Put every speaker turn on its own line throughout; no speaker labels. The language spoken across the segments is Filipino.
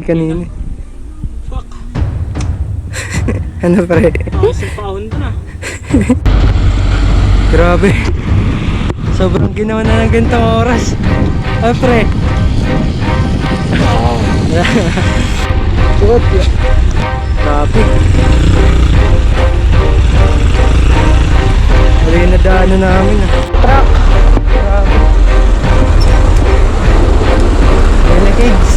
kanina.
Fuck.
Ano pre?
Ako sa paon doon ah.
Grabe. Sobrang ginawa na ng ganitong oras. Ah, pre. Ya. Traffic. Wala yung nadaanan namin ah. Truck. Grabe. Ano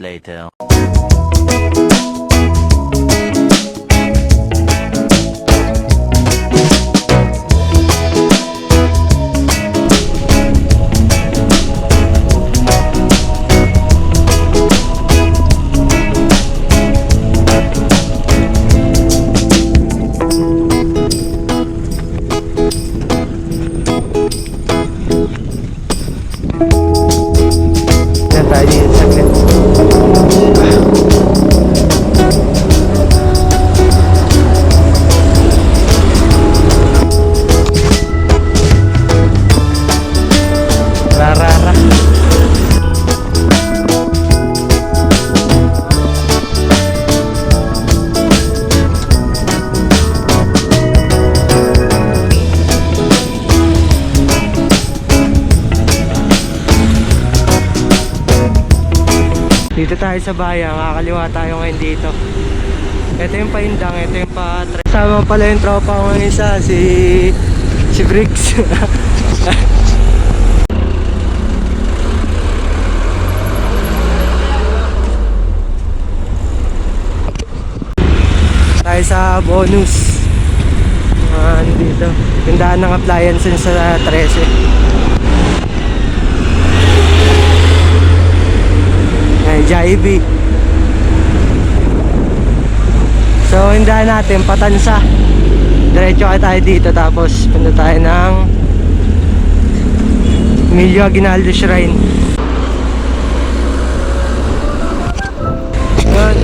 later.
Dito tayo sa bayan, kakaliwa tayo ngayon dito. Ito yung paindang, ito yung pa Sama pala yung tropa ko ngayon isa, si... Si Briggs. tayo sa bonus. Ah, ano dito? Tindahan ng appliances sa 13. Jollibee. So, hindahan natin, patansa. Diretso ka tayo dito, tapos punta tayo ng Emilio Aguinaldo Shrine. Yun.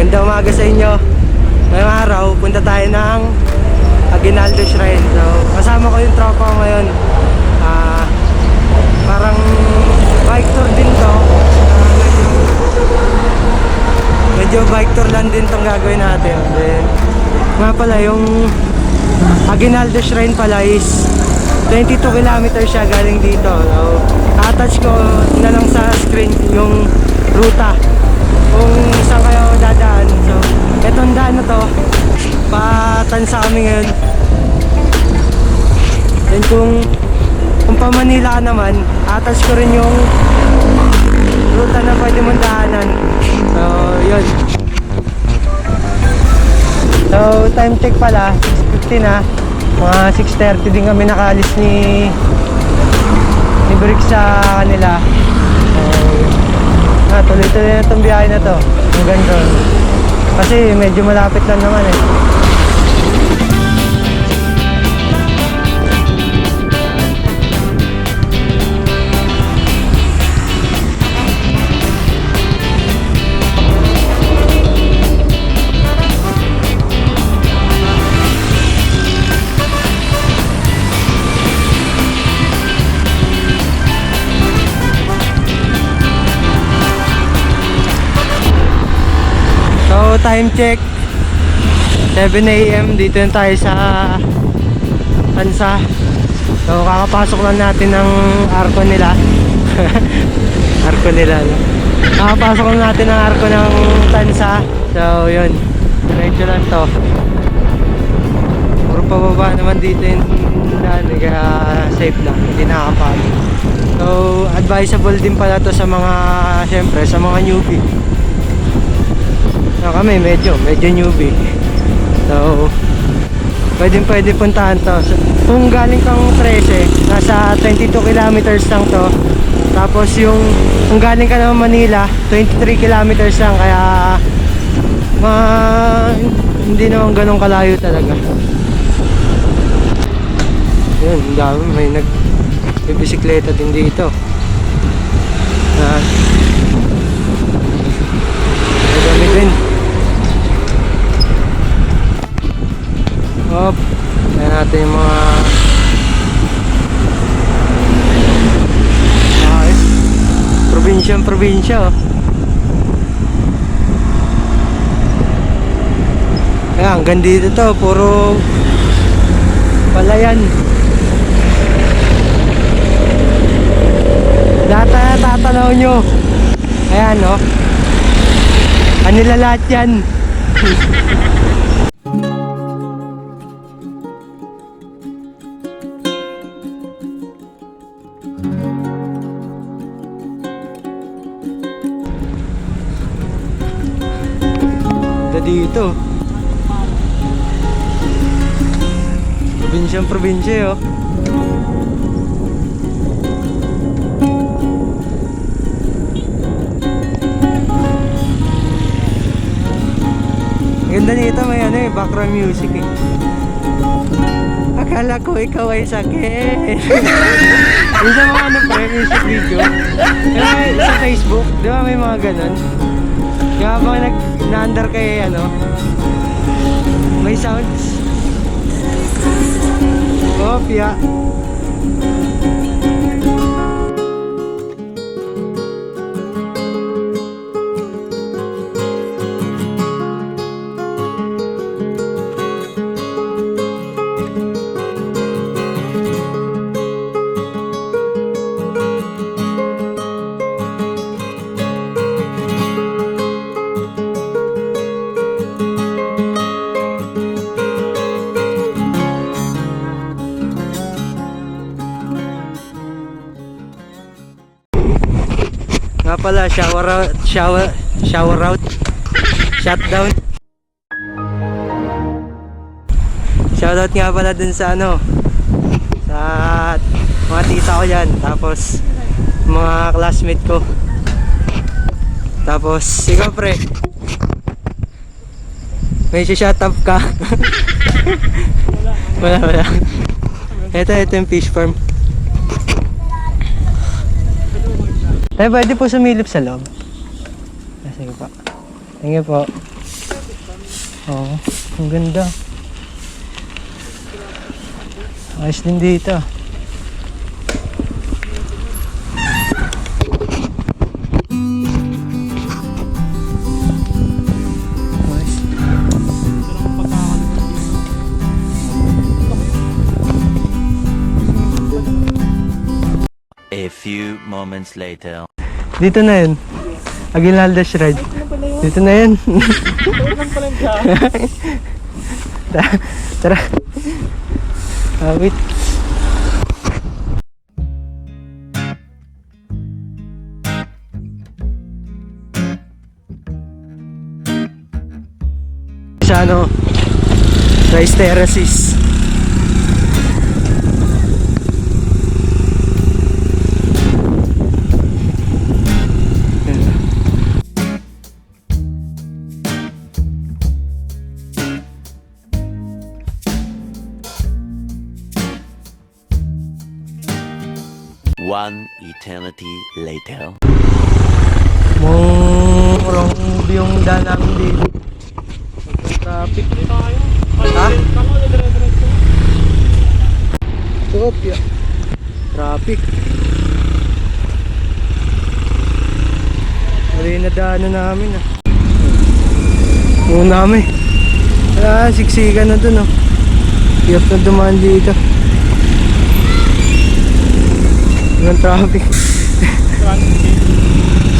Ganda umaga sa inyo. Ngayong araw, punta tayo ng Aguinaldo Shrine. So, kasama ko yung tropa ko ngayon. Ah, parang bike tour din to. Ah, medyo, medyo bike tour lang din tong gagawin natin. Then, nga pala, yung Aguinaldo Shrine pala is 22 kilometers siya galing dito. So, attach ko na lang sa screen yung ruta kung saan kayo dadaan. So, etong daan na to, patansa kami ngayon. Then kung kung pa Manila naman, attach ko rin yung ruta na time check pala, 6.50 na. Mga 6.30 din kami nakaalis ni ni Brick sa kanila. So, na, tuloy-tuloy na itong biyahe na to. Hanggang doon. Kasi medyo malapit lang naman eh. Time check. 7 a.m. Dito na tayo sa Tansa. So kakapasok lang natin ng arko nila. arko nila. No? Kakapasok lang natin ng arko ng Tansa. So yun. Diretso lang to. Puro pababa naman dito yung daan. eh, Kaya safe lang. Hindi nakakapagod. So advisable din pala to sa mga syempre sa mga newbie. So kami medyo medyo newbie. So Pwede pwede puntahan to. So, Kung galing kang 13, nasa 22 kilometers lang to. Tapos yung kung galing ka naman Manila, 23 kilometers lang kaya ma hindi naman ganun kalayo talaga. Yun, dami may nag may bisikleta din dito. Ah. May Hop. Ayan natin yung mga Ayos. Probinsya probinsya oh. Ayan, hanggang dito to, puro palayan. Lahat na tatanaw nyo. Ayan oh. Kanila lahat yan. dito. Probinsyang probinsya eh, oh. Ganda dito may ano eh, background music eh. Akala ko ikaw ay sakit. Yung sa mga ano pre, music video. Kaya sa Facebook, di ba may mga ganun? Kaya habang nag na-under kay ano, may sounds. Oh, shower out, shower, shower out, shutdown. Shoutout nga pala dun sa ano, sa mga tita ko yan, tapos mga classmate ko. Tapos, ikaw pre, may shut up ka. wala, wala. Ito, ito yung fish farm. Tayo pwede po sumilip sa loob. Ah, sige po. Thank you po. Oo, ang ganda. Ayos din dito.
A few moments later.
Dito na yun. Aguinaldo Shrine. Dito na yun. Ta- Tara. Ah, wait. Sa ano? Rice terraces.
Eternity later.
Mong wrong yung daan namin dito. Traffic. Ha? Sopia. Traffic. Mali na daanan namin ah. Muna kami. Ah, siksikan na dun oh. Hirap na dumaan dito. Ibang traffic.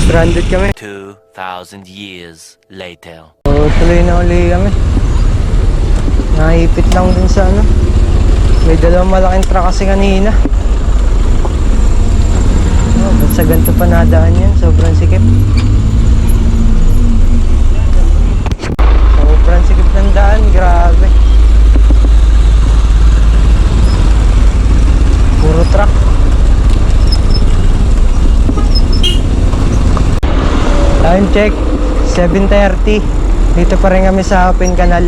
Stranded kami.
2,000 years later.
So, tuloy na uli kami. Naipit lang dun sa ano. May dalawang malaking truck kasi kanina. Oh, ba't sa ganito pa nadaan yan? Sobrang sikip. Sobrang sikip ng daan. Grabe. Puro truck. Time check, 7.30. Dito pa rin kami sa Open Canal.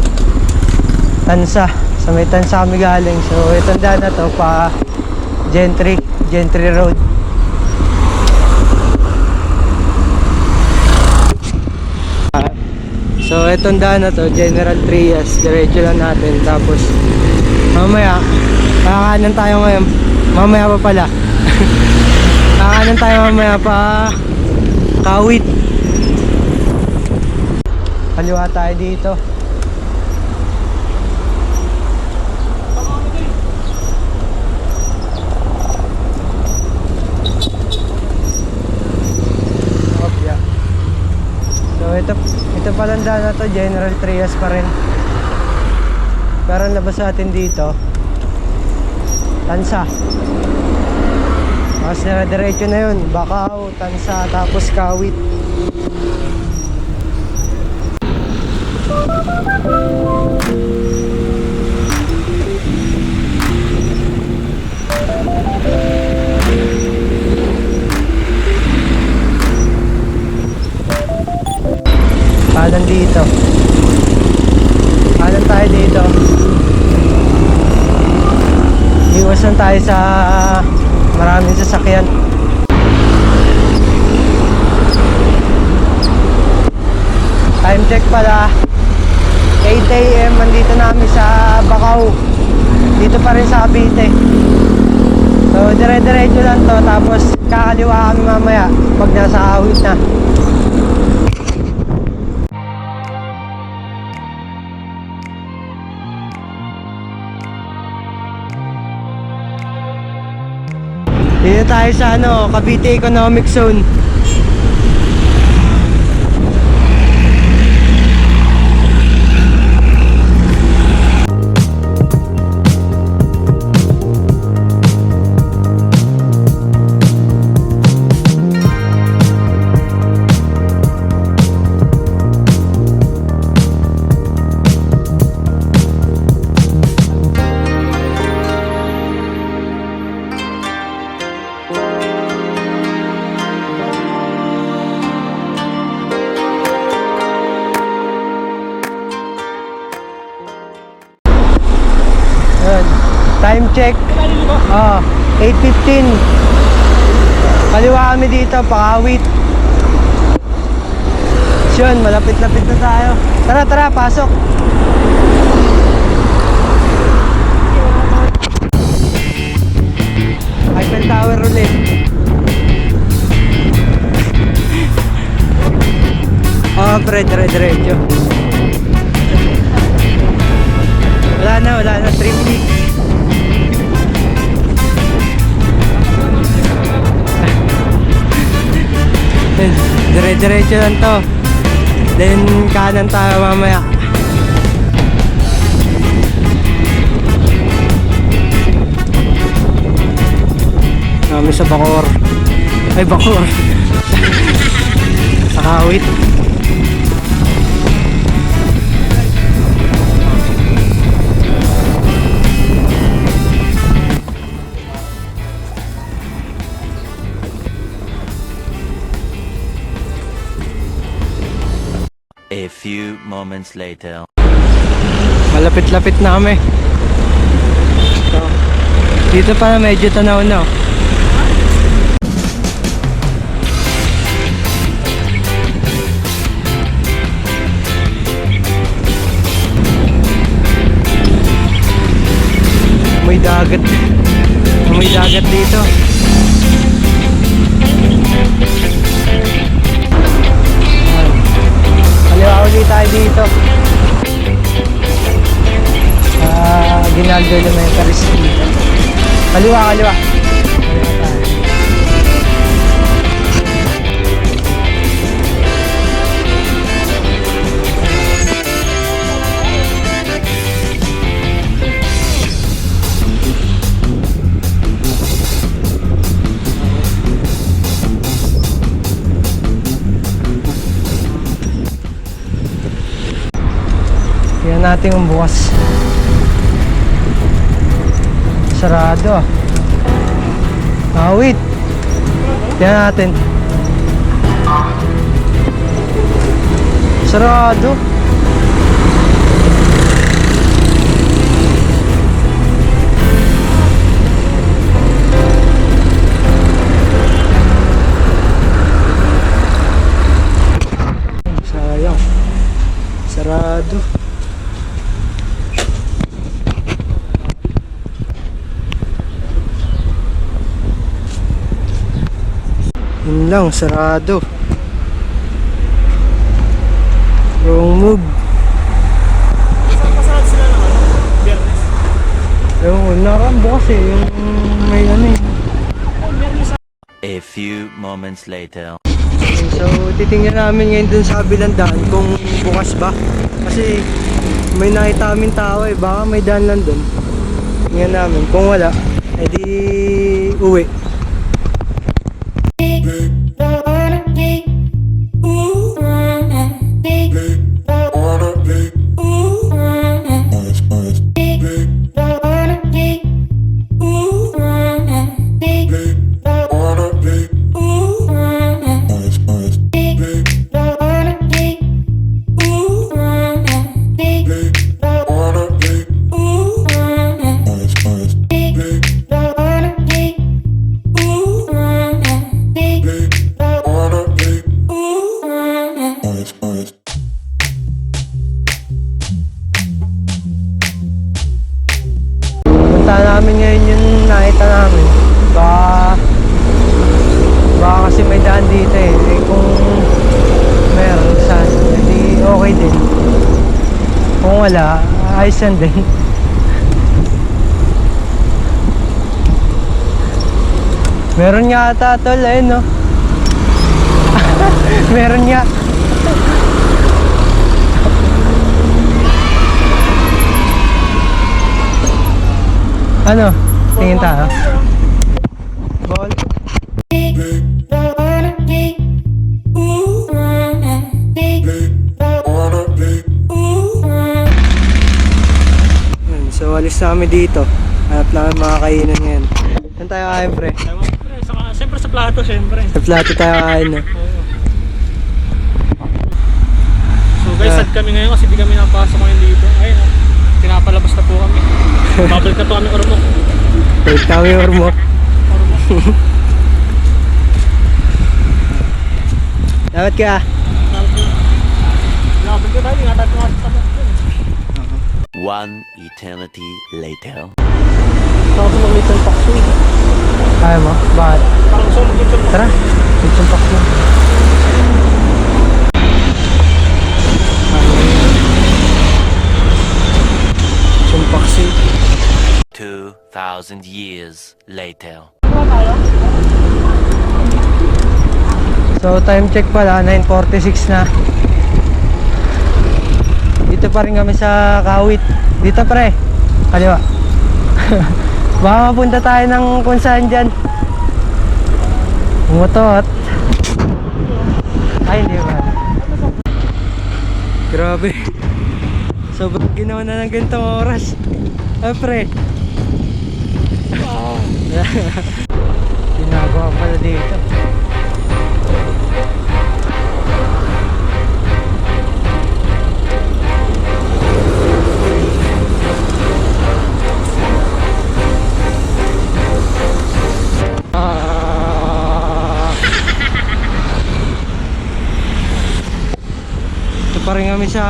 Tansa. Sa may Tansa kami galing. So, itong daan na to pa Gentry. Gentry Road. So, itong daan na to, General Trias. Diretso lang natin. Tapos, mamaya, kakakanan tayo ngayon. Mamaya pa pala. kakakanan tayo mamaya pa Kawit. Kaliwa tayo dito. So ito, ito palang na to, General Trias pa rin. Pero labas natin dito, Tansa. Tapos na diretso na yun, Bakaw, Tansa, tapos Kawit. Kanan dito. Kanan tayo dito. Iwasan tayo sa maraming sasakyan. Time check pala. 8 a.m. Andito namin sa Bacau. Dito pa rin sa Cavite. So, dire-diretso lang to. Tapos, kakaliwa kami mamaya pag nasa awit na. Dito tayo sa ano, Cavite Economic Zone. Check. Ah, 8.15. Kaliwa kami dito, pakawit. Yun, malapit-lapit na tayo. Tara, tara, pasok. Eiffel Tower ulit. Ah, pre, dire-diretso. Wala na, wala na. Triply. Dire-diretso lang to. Then kanan tayo mamaya. Kami sa Bacor. Ay, Bacor. sa Kawit.
Moments later.
Malapit-lapit na kami. So, dito pa medyo tanaw na. oh. May dagat. May dagat dito. Kaliwa ulit tayo dito. Ah, Ginaldo Elementary School. Kaliwa, kaliwa. Natin kung bukas. Sarado ah. Ah, wait. Tingnan natin. Sarado. Sayang. Yun lang, sarado. Wrong move.
Pasahad sila ng ano? Biyernes.
Yung narambo kasi, yung may ano eh.
A few moments later.
So, titingnan namin ngayon dun sa kabilang daan kung bukas ba. Kasi may nakita kami tao eh, baka may daan lang dun. Tingnan namin. Kung wala, edi uwi. Namin ngayon yung nakita namin. Baka, baka kasi may daan dito eh. eh kung meron saan, edi okay din. Kung wala, ayos yan din. Meron nga ata tol, ayun no. meron nga. Ano? Tingin tayo. Ball. So alis na kami dito. Hanap namin mga kainan ngayon. Saan tayo kain pre?
Siyempre sa plato, siyempre.
Sa plato tayo kain no?
So guys, sad kami ngayon kasi di kami napasok ngayon dito. Ayun, oh. Pinapalabas na po kami. Babalik na po kami ormok.
Balik kami ormo.
Ormok.
Dapat ka.
Labag ko tayo, ingatan ko nga sa.
One eternity later.
Tapos mag little pack.
Kaya mo? Bakit?
Parang gusto mo mag-little pack.
Tara. Itsumpak mo.
2,000 years later.
So time check pala, 9.46 na. Dito pa rin kami sa Kawit. Dito pre, kaliwa. Baka mapunta tayo ng kung saan dyan. Umutot. Ay, hindi ba? Grabe. Sobrang ginawa na ng ganitong oras. Ay, pre. Ginagawa pala dito. Ito pa rin kami sa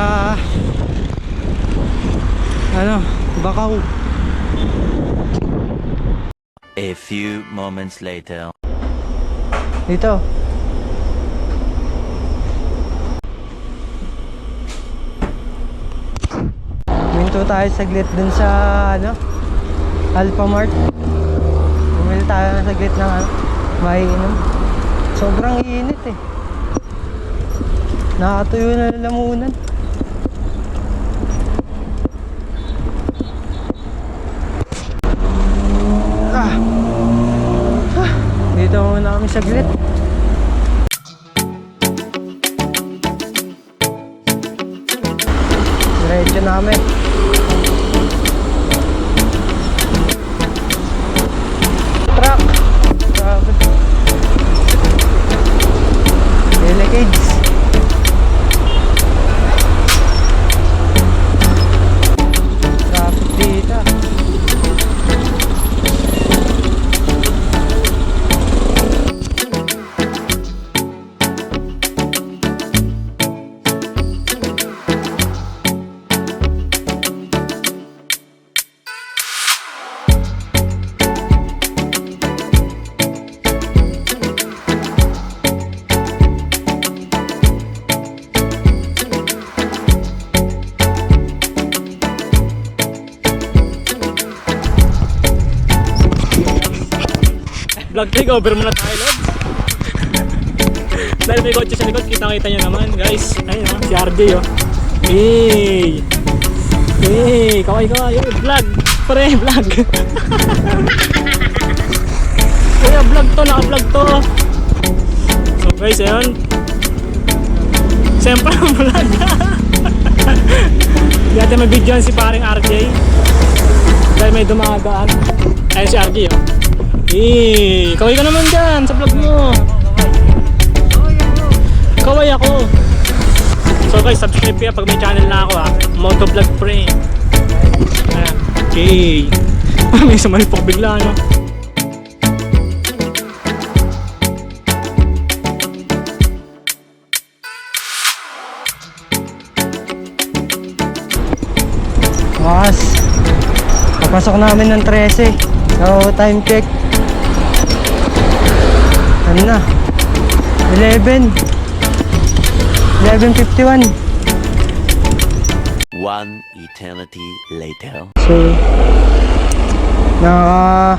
ano, Bakaw.
A few moments later.
Dito. Minto tayo saglit dun sa ano, Alphamart. Bumili tayo ng saglit ng ano, maiinom. Sobrang init eh. Nakatuyo na lalamunan. Ah. Ah. Dito muna kami saglit.
Vlog takeover muna tayo, Lods. Dahil may kotse sa likod, kita-kita nyo naman, guys. Ayun, oh, si RJ, oh. Hey! Hey! Kaway kaway, oh, vlog! Pre, vlog! Kuya, vlog to, naka-vlog to. So guys, ayun. Siyempre ang vlog. Natin may video si paring RJ. Dahil may dumagaan. Ayun si RJ, oh. Eh, kaway ka naman dyan sa vlog mo. Kaway ako. So guys, subscribe kayo pag may channel na ako ah. Motovlog Pre. Ayan. Okay. may sumalpok bigla no.
Mas. Papasok namin ng 13. So, time check. Ano na? 11. 11.51.
One eternity later.
So, naka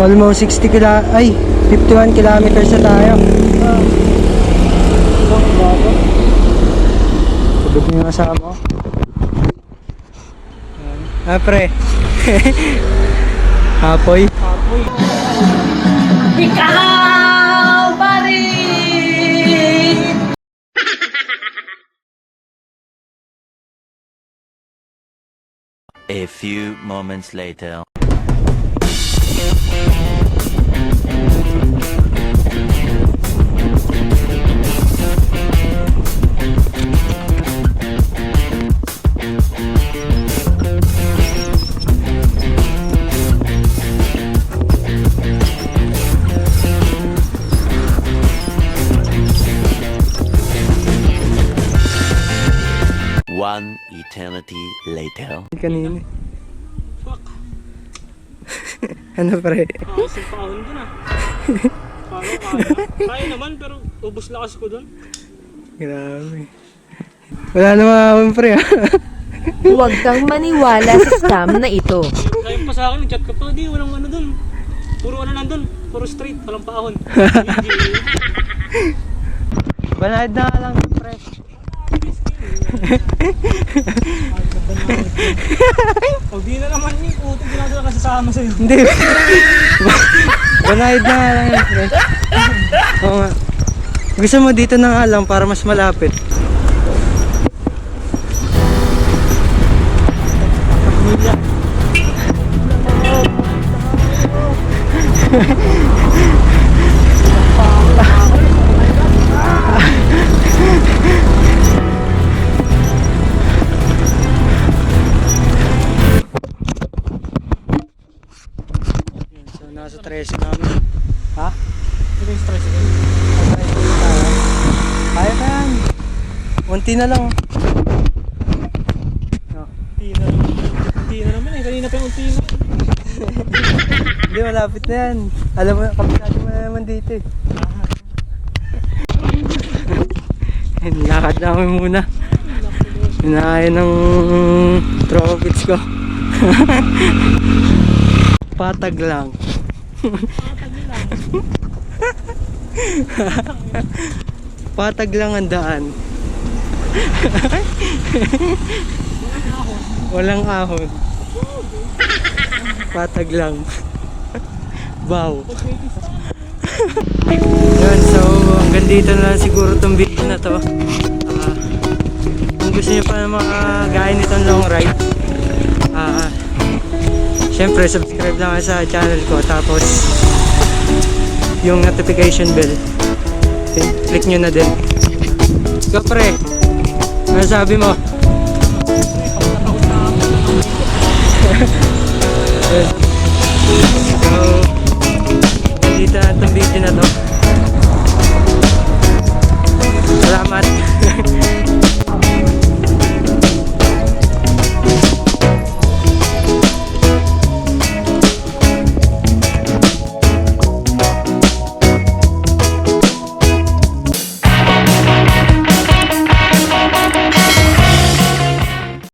almost 60 kila ay 51 kilometers na tayo. Sabog niyo yung kasama ko. Ah, pre. Hapoy.
Ikaw
A few moments later. One eternity later.
Kanina.
Fuck.
ano pre?
Kasi paon dun ah. Kaya? Kaya naman pero ubos lakas ko dun.
Grabe. Wala naman ako pre ah.
Huwag kang maniwala sa scam na ito.
Kaya pa sa akin, chat ka pa, di walang ano dun. Puro ano lang dun, puro straight, walang paahon.
Banayad na lang pre.
Pag di na naman yung puto, di na sila kasasama sa'yo.
Hindi. Banayad na nga lang yan, pre. Oo nga. Gusto mo dito na nga lang para mas malapit. 50 na lang. Ah, oh.
Unti na lang. Unti na naman eh. Kanina pa yung unti na.
Hindi, malapit na yan. Alam mo, kapisado mo na naman dito eh. Nilakad na kami muna. Hinahain ng tropits ko. Patag lang. Patag lang. Patag lang ang daan. Walang ahon. Patag lang. Wow. Yan, so hanggang dito na lang siguro tong video na to. Ah, kung gusto niyo pa ng mga nitong long ride, ah, syempre subscribe lang sa channel ko tapos yung notification bell click nyo na din. Go pre, ano sabi mo? So, dito na itong video na to.